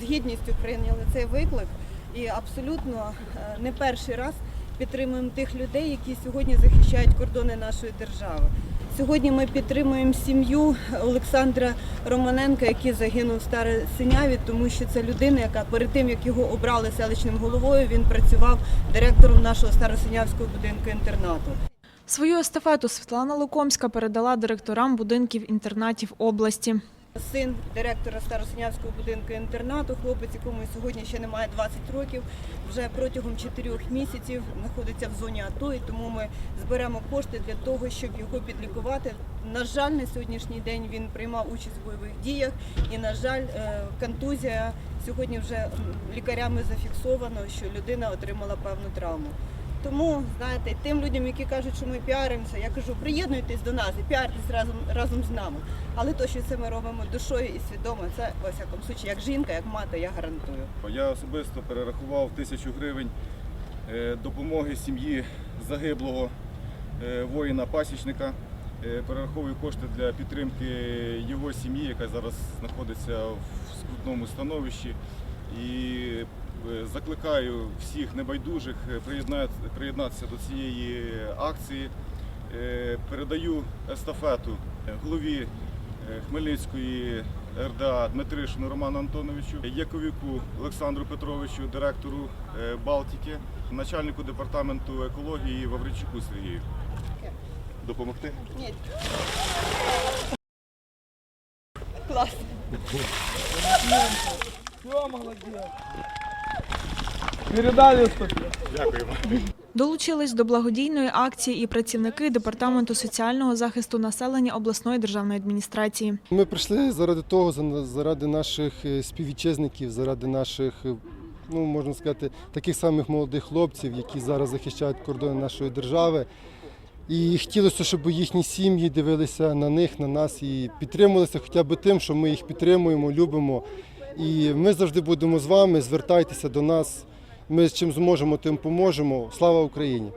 з гідністю прийняли цей виклик і абсолютно е, не перший раз підтримуємо тих людей, які сьогодні захищають кордони нашої держави. Сьогодні ми підтримуємо сім'ю Олександра Романенка, який загинув в Старосиняві, тому що це людина, яка перед тим як його обрали селищним головою, він працював директором нашого старосинявського будинку інтернату. Свою естафету Світлана Лукомська передала директорам будинків інтернатів області. Син директора Старосинявського будинку інтернату, хлопець, якому сьогодні ще немає 20 років, вже протягом 4 місяців знаходиться в зоні АТО, і тому ми зберемо кошти для того, щоб його підлікувати. На жаль, на сьогоднішній день він приймав участь в бойових діях, і на жаль, е, контузія сьогодні вже лікарями зафіксовано, що людина отримала певну травму. Тому знаєте, тим людям, які кажуть, що ми піаримося, я кажу, приєднуйтесь до нас і піартесь разом разом з нами. Але то, що це ми робимо душою і свідомо, це во всякому случаї, як жінка, як мати, я гарантую. Я особисто перерахував тисячу гривень е, допомоги сім'ї загиблого е, воїна-пасічника. Е, Перераховую кошти для підтримки його сім'ї, яка зараз знаходиться в скрутному становищі. І закликаю всіх небайдужих е, приєднатися до цієї акції. Е, Передаю естафету голові е, Хмельницької РДА Дмитришину Роману Антоновичу, Яковіку Олександру Петровичу, директору е, Балтики, начальнику департаменту екології Вавричуку Сергію. Допомогти? Ні. Клас. Передали. Дякуємо. Долучились до благодійної акції і працівники департаменту соціального захисту населення обласної державної адміністрації. Ми прийшли заради того, за- заради наших е, співвітчизників, заради наших, е, ну можна сказати, таких самих молодих хлопців, які зараз захищають кордони нашої держави. І хотілося, щоб їхні сім'ї дивилися на них, на нас і підтримувалися хоча б тим, що ми їх підтримуємо, любимо. І ми завжди будемо з вами. Звертайтеся до нас. Ми з чим зможемо, тим поможемо. Слава Україні!